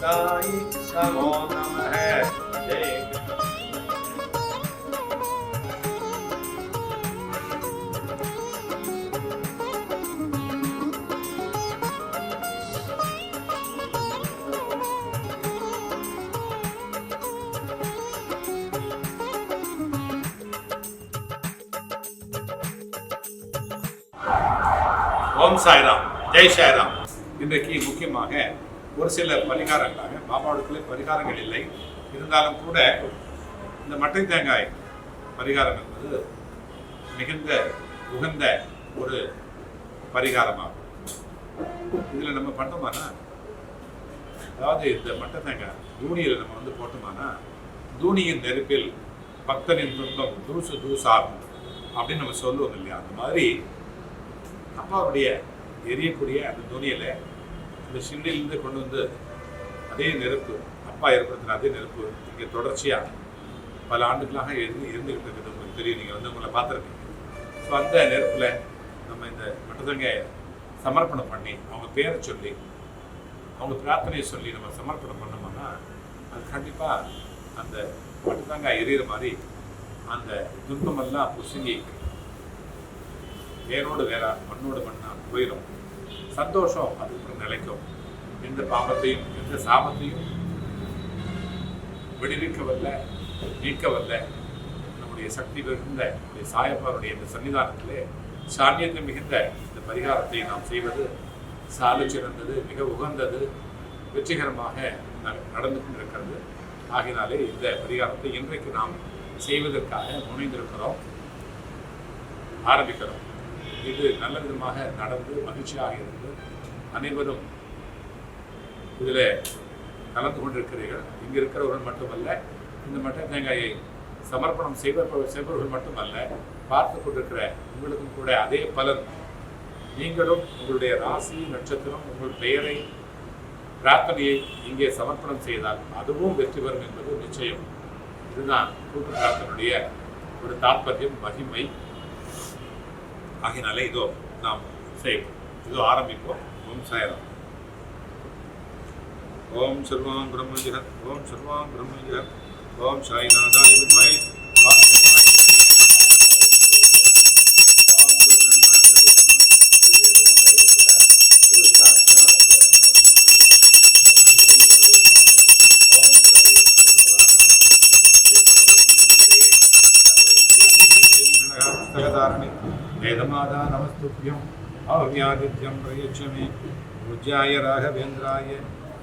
சாயி நமோ நமः ஜெய் ஓம் சாய்ராம். ஜெய் சாய்ராம். இன்றைக்கு முக்கியமாக ஒரு சில பரிகாரங்களாக மாமாவுக்குள்ளே பரிகாரங்கள் இல்லை. இருந்தாலும் கூட இந்த மட்டை தேங்காய் பரிகாரம் என்பது மிகுந்த உகந்த ஒரு பரிகாரமாகும். இதில் நம்ம பண்ணோமானா அதாவது இந்த மட்டை தேங்காய் தூணியில் நம்ம வந்து போட்டோமானா தூணியின் நெருப்பில் பக்தனின் துன்பம் தூசு தூசாகும் அப்படின்னு நம்ம சொல்லுவோம் இல்லையா? அந்த மாதிரி அப்பாவுடைய எரியக்கூடிய அந்த துணியில் இந்த சிந்தையிலிருந்து கொண்டு வந்து அதே நெருப்பு அப்பா ஏற்படுத்தின அதே நெருப்பு இங்கே தொடர்ச்சியாக பல ஆண்டுகளாக இருந்து இருந்துகிட்டு இருக்குது. உங்களுக்கு தெரியும் நீங்கள் வந்து உங்களை பார்த்துருக்கீங்க. ஸோ அந்த நெருப்பில் நம்ம இந்த மட்டதங்க சமர்ப்பணம் பண்ணி அவங்க பேரை சொல்லி அவங்க பிரார்த்தனையை சொல்லி நம்ம சமர்ப்பணம் பண்ணோம்னா அது கண்டிப்பாக அந்த மட்டதங்காய் எரியிற மாதிரி அந்த துன்பமெல்லாம் புசுங்கி வேரோடு வேறா மண்ணோடு மண்ணாக போயிடும் சந்தோஷம். அதுக்கு நிலைக்கும். எந்த பாவத்தையும் எந்த சாபத்தையும் விடுவிக்க வல்ல நீக்க வல்ல நம்முடைய சக்தி மிகுந்த நம்முடைய சாயப்பாருடைய இந்த சன்னிதானத்திலே சாநியத்தை மிகுந்த இந்த பரிகாரத்தை நாம் செய்வது சாலு சிறந்தது மிக உகந்தது வெற்றிகரமாக ந- நடந்து கொண்டிருக்கிறது. ஆகினாலே இந்த பரிகாரத்தை இன்றைக்கு நாம் செய்வதற்காக முனைந்திருக்கிறோம் ஆரம்பிக்கிறோம். இது நல்ல விதமாக நடந்து மகிழ்ச்சியாக இருந்து அனைவரும் இதில் கலந்து கொண்டிருக்கிறீர்கள். இங்கே இருக்கிறவர்கள் மட்டுமல்ல இந்த மட்ட தேங்காயை சமர்ப்பணம் செய்வ செய்பவர்கள் மட்டுமல்ல பார்த்து கொண்டிருக்கிற உங்களுக்கும் கூட அதே பலன். நீங்களும் உங்களுடைய ராசி நட்சத்திரம் உங்கள் பெயரை பிரார்த்தனையை இங்கே சமர்ப்பணம் செய்தால் அதுவும் வெற்றி பெறும் என்பது நிச்சயம். இதுதான் கூட்டு பிரார்த்தனுடைய ஒரு தாற்பயம் மகிமை. ஆகினாலே இதோ நாம் செய்வோம் இதோ ஆரம்பிப்போம் ஓம் சாயராம் ஓம் சர்வாம் பிரம்ம ஜெகத் ஓம் சர்வாம் பிரம்ம ஜெகத் ஓம் சாய்நாதாய வித்மஹே नमस्तुभ्यम् अव्यादित्यं प्रयच्छ मे पूज्याय राघवेन्द्राय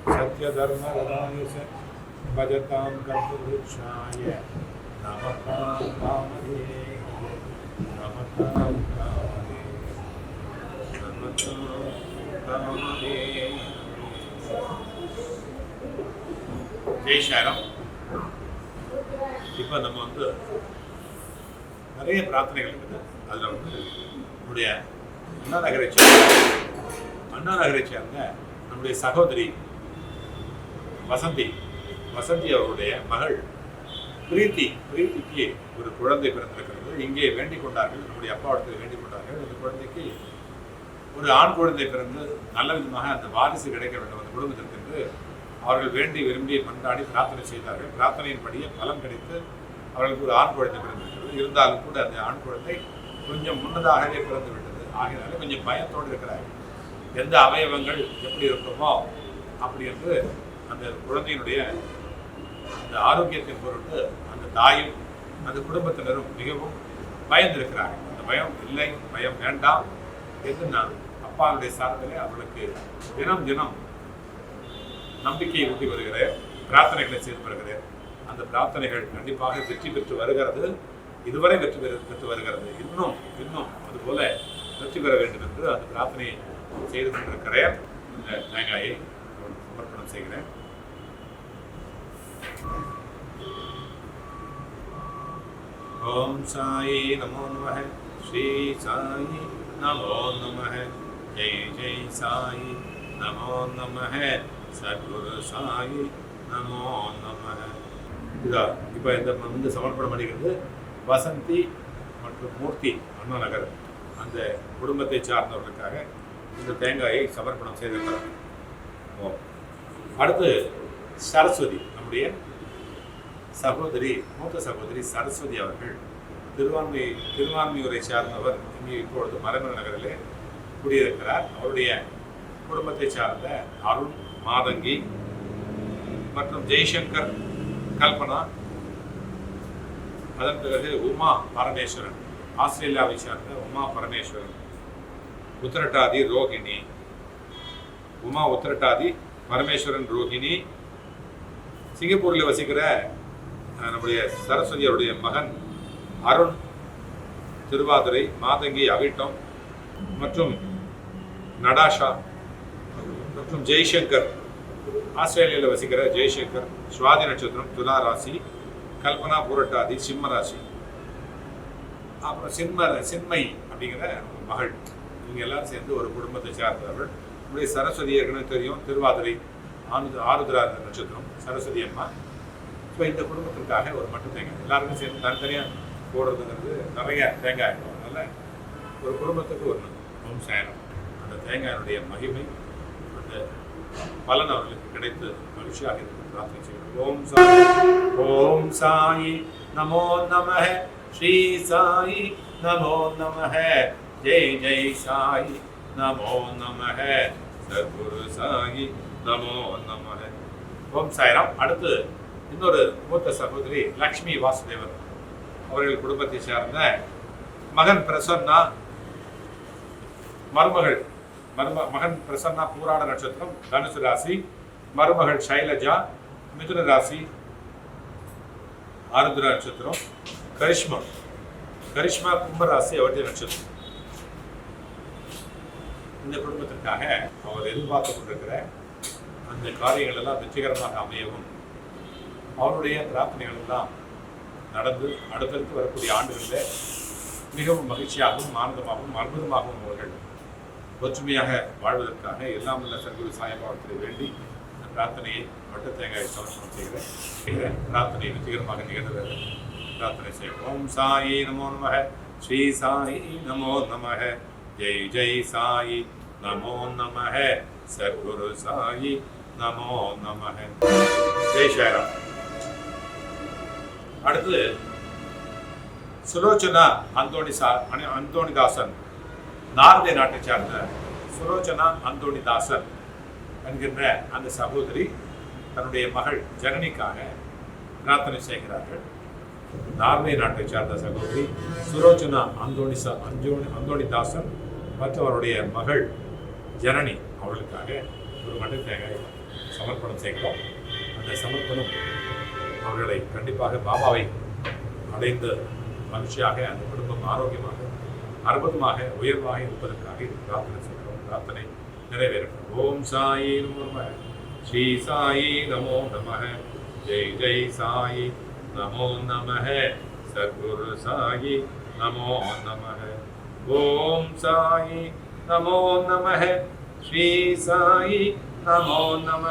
सत्यधर्मरदाय च भजतां कल्पवृक्षाय नमः कामदे नमः कामदे नमः कामदे ஜெய் ஷாரம் இப்போ நம்ம வந்து நிறைய பிரார்த்தனைகள் இருக்குது அதில் வந்து நம்முடைய அண்ணா நகரை சேர்ந்த அண்ணா நகரை சேர்ந்த நம்முடைய சகோதரி வசந்தி வசந்தி அவருடைய மகள் பிரீத்தி பிரீத்திக்கு ஒரு குழந்தை பிறந்திருக்கிறது. இங்கே வேண்டிக் கொண்டார்கள் நம்முடைய அப்பாவிடத்தில் வேண்டிக் கொண்டார்கள். அந்த குழந்தைக்கு ஒரு ஆண் குழந்தை பிறந்து நல்ல விதமாக அந்த வாரிசு கிடைக்க வேண்டும் அந்த குடும்பத்திற்கு என்று அவர்கள் வேண்டி விரும்பி மன்றாடி பிரார்த்தனை செய்தார்கள். பிரார்த்தனையின்படியே பலம் கிடைத்து அவர்களுக்கு ஒரு ஆண் குழந்தை பிறந்திருக்கிறது. இருந்தாலும் கூட அந்த ஆண் குழந்தை கொஞ்சம் முன்னதாகவே பிறந்து விட்டது ஆகையினால கொஞ்சம் பயத்தோடு இருக்கிறார்கள் எந்த அவயவங்கள் எப்படி இருக்குமோ அப்படி என்று அந்த குழந்தையினுடைய அந்த ஆரோக்கியத்தின் பொருட்டு அந்த தாயும் அந்த குடும்பத்தினரும் மிகவும் பயந்திருக்கிறார்கள். அந்த பயம் இல்லை பயம் வேண்டாம் என்று நான் அப்பாவுடைய சார்பிலே அவளுக்கு தினம் தினம் நம்பிக்கையை ஊட்டி வருகிறேன் பிரார்த்தனைகளை செய்து வருகிறேன். அந்த பிரார்த்தனைகள் கண்டிப்பாக வெற்றி பெற்று வருகிறது. இதுவரை வெற்றி பெற பெற்று வருகிறது. இன்னும் இன்னும் அதுபோல வெற்றி பெற வேண்டும் என்று அந்த பிரார்த்தனையை செய்து கொண்டிருக்கிறேன் இந்த தேங்காயை சமர்ப்பணம் செய்கிறேன். ஓம் சாயி நமோ நம ஸ்ரீ சாயி நமோ நம ஜெய் ஜெய் சாயி நமோ நம சத்குரு சாயி நமோ நம இதா இப்போ இந்த வந்து சமர்ப்பணம் பண்ணிக்கிறது வசந்தி மற்றும் மூர்த்தி அண்ணா நகர் அந்த குடும்பத்தை சார்ந்தவர்களுக்காக இந்த தேங்காயை சமர்ப்பணம் செய்திருக்கிறார். ஓ. அடுத்து சரஸ்வதி நம்முடைய சகோதரி மூத்த சகோதரி சரஸ்வதி அவர்கள் திருவான்மை திருவான்மையூரை சார்ந்தவர். இங்கே இப்பொழுது மரமண நகரிலே குடியிருக்கிறார். அவருடைய குடும்பத்தை சார்ந்த அருண் மாதங்கி மற்றும் ஜெய்சங்கர் கல்பனா அதன் பிறகு உமா பரமேஸ்வரன் ஆஸ்திரேலியாவை சார்ந்த உமா பரமேஸ்வரன் உத்திரட்டாதி ரோகிணி. உமா உத்திரட்டாதி பரமேஸ்வரன் ரோகிணி. சிங்கப்பூரில் வசிக்கிற நம்முடைய சரஸ்வதியருடைய மகன் அருண் திருவாதிரை மாதங்கி அவிட்டம் மற்றும் நடாஷா மற்றும் ஜெய்சங்கர். ஆஸ்திரேலியாவில் வசிக்கிற ஜெய்சங்கர் சுவாதி நட்சத்திரம் துலா ராசி கல்பனா புரட்டாதி சிம்மராசி. அப்புறம் சின்ம சின்மை அப்படிங்கிற ஒரு மகள். இவங்க எல்லாரும் சேர்ந்து ஒரு குடும்பத்தை சார்ந்தவர்கள். நம்முடைய சரஸ்வதி ஏற்கனவே தெரியும். திருவாதிரை ஆனு ஆருத்ரா நட்சத்திரம் சரஸ்வதி அம்மா. ஸோ இந்த குடும்பத்திற்காக ஒரு மட்டும் தேங்காய். எல்லாருமே சேர்ந்து தனித்தனியாக போடுறதுங்கிறது நிறைய தேங்காய் இருக்கும். அதனால் ஒரு குடும்பத்துக்கு ஒரு ஓம் சாயனம் அந்த தேங்காயினுடைய மகிமை அந்த பலன் அவர்களுக்கு கிடைத்து மகிழ்ச்சியாக இருக்கும். ஓம் சாய் ஓம் சாயி நமோ நமः ஸ்ரீ சாயி நமோ நமः ஜெய் ஜெய் சாயி. நமோ நமः சத்குரு சாயி நமோ நம ஓம் சாய்ராம் அடுத்து இன்னொரு மூத்த சகோதரி லக்ஷ்மி வாசுதேவன் அவர்கள் குடும்பத்தை சார்ந்த மகன் பிரசன்னா மருமகள் மரும மகன் பிரசன்னா பூராட நட்சத்திரம் தனுசு ராசி மருமகள் சைலஜா மிதுன ராசி ஆருத்ரா நட்சத்திரம் கரிஷ்மா. கரிஷ்மா கும்பராசி அவருடைய நட்சத்திரம். இந்த குடும்பத்திற்காக அவர் எதிர்பார்த்து கொண்டிருக்கிற அந்த காரியங்கள் எல்லாம் வெற்றிகரமாக அமையவும் அவருடைய பிரார்த்தனைகள் எல்லாம் நடந்து அடுத்தடுத்து வரக்கூடிய ஆண்டுகளில் மிகவும் மகிழ்ச்சியாகவும் ஆனந்தமாகவும் அற்புதமாகவும் அவர்கள் ஒற்றுமையாக வாழ்வதற்காக எல்லாம் உள்ள சர்க்குரு சாயபாவத்தை வேண்டி பிரார்த்தனையை வட்ட தேங்காயை சமர்ப்பணம் செய்கிறேன் செய்கிறேன் பிரார்த்தனை வெற்றிகரமாக நிகழ்ந்த பிரார்த்தனை செய்கிறேன் ஓம் சாயி நமோ நமக ஸ்ரீ சாயி நமோ நமக ஜெய் ஜெய் சாயி நமோ நமக சர்க்குரு சாயி நமோ நமக ஜெய் சாய்ராம் அடுத்து சுலோச்சனா அந்தோணி சா அனி- அந்தோணிதாசன் நார்வே நாட்டை சார்ந்த சுலோச்சனா அந்தோணிதாசன் என்கின்ற அந்த சகோதரி தன்னுடைய மகள் ஜனனிக்காக பிரார்த்தனை செய்கிறார்கள். நார்வே நாட்டை சார்ந்த சகோதரி சுலோச்சனா அந்தோணி அஞ்சோனி அந்தோணிதாசன் மற்றும் அவருடைய மகள் ஜனனி அவர்களுக்காக ஒரு மண்டை தேங்காய் சமர்ப்பணம் செய்கிறோம். அந்த சமர்ப்பணம் அவர்களை கண்டிப்பாக பாபாவை அடைந்து மகிழ்ச்சியாக அந்த குடும்பம் ஆரோக்கியமாக அற்புதமாக உயர்வாக இருப்பதற்காக இது பிரார்த்தனை செய்கிறோம். பிரார்த்தனை நிறைவேறட்டும் ஓம் சாயி நமோ நம. ஸ்ரீ சாயி நமோ நம. ஜெய் ஜெய் சாயி நமோ நம. சத்குரு சாயி நமோ நம. ஓம் சாயி நமோ நம. ஸ்ரீ சாயி நமோ நம.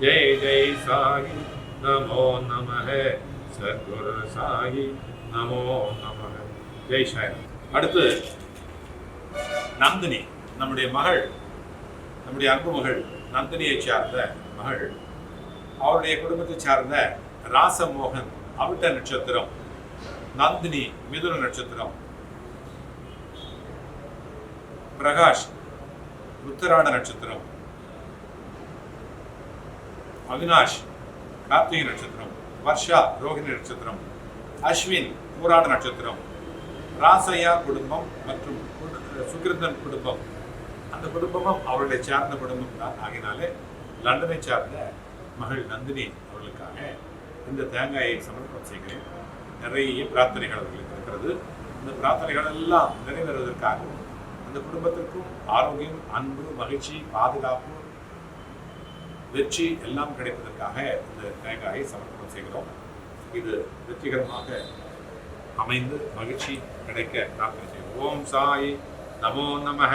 ஜெய் ஜெய் சாயி நமோ நம. சத்குரு சாயி நமோ நம. ஜெய் சாய். அடுத்து நந்தினி நம்முடைய மகள் நம்முடைய அன்பு மகள் நந்தினியை சார்ந்த மகள் அவருடைய குடும்பத்தை சார்ந்த ராசமோகன் அவிட்ட நட்சத்திரம் நந்தினி மிதுன நட்சத்திரம் பிரகாஷ் உத்தராட நட்சத்திரம் அவினாஷ் கார்த்திகை நட்சத்திரம் வர்ஷா ரோஹிணி நட்சத்திரம் அஸ்வின் பூராட நட்சத்திரம் ராசையா குடும்பம் மற்றும் குடு- குடும்பம். அந்த குடும்பமும் அவர்களை சார்ந்த குடும்பம் தான். ஆகினாலே லண்டனை சார்ந்த மகள் நந்தினி அவர்களுக்காக இந்த தேங்காயை சமர்ப்பணம் செய்கிறேன். நிறைய பிரார்த்தனைகள் அவர்களுக்கு இருக்கிறது. இந்த பிரார்த்தனைகள் எல்லாம் நிறைவேறுவதற்காகவும் அந்த குடும்பத்திற்கும் ஆரோக்கியம் அன்பு மகிழ்ச்சி பாதுகாப்பு வெற்றி எல்லாம் கிடைப்பதற்காக இந்த தேங்காயை சமர்ப்பணம் செய்கிறோம். இது வெற்றிகரமாக அமைந்து மகிழ்ச்சி கிடைக்க பிரார்த்தனை செய்கிறோம். ஓம் சாய் நமோ நமக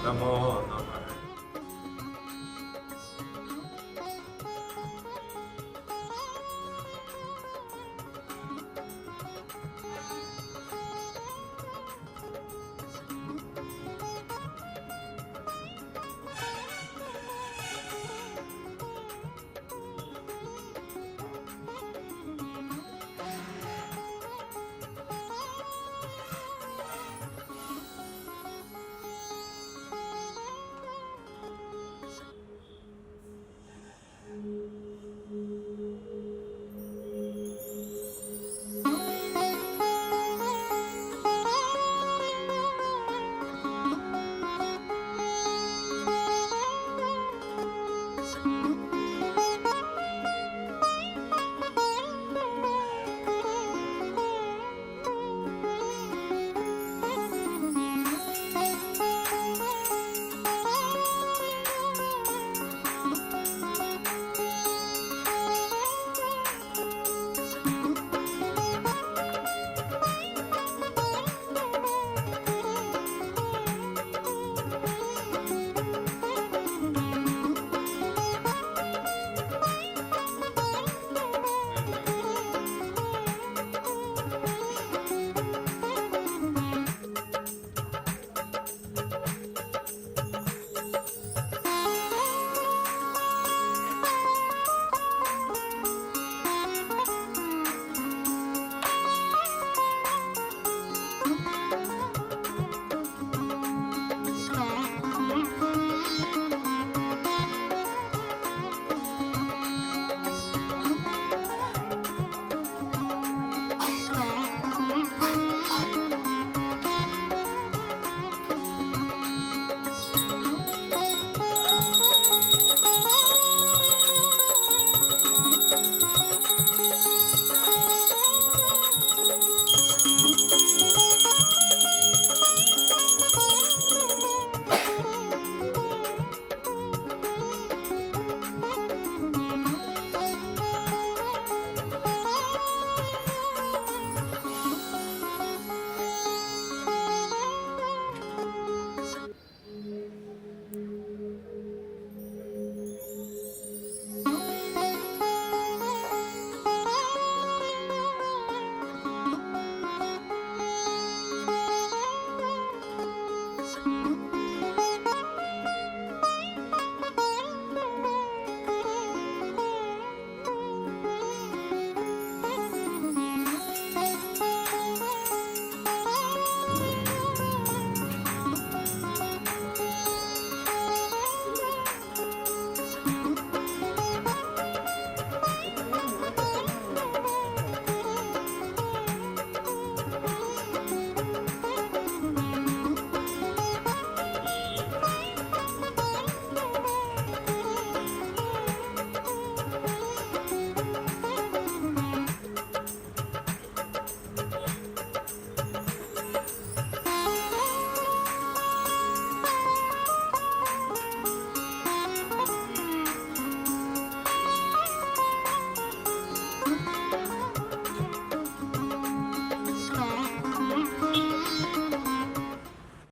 Namo Namah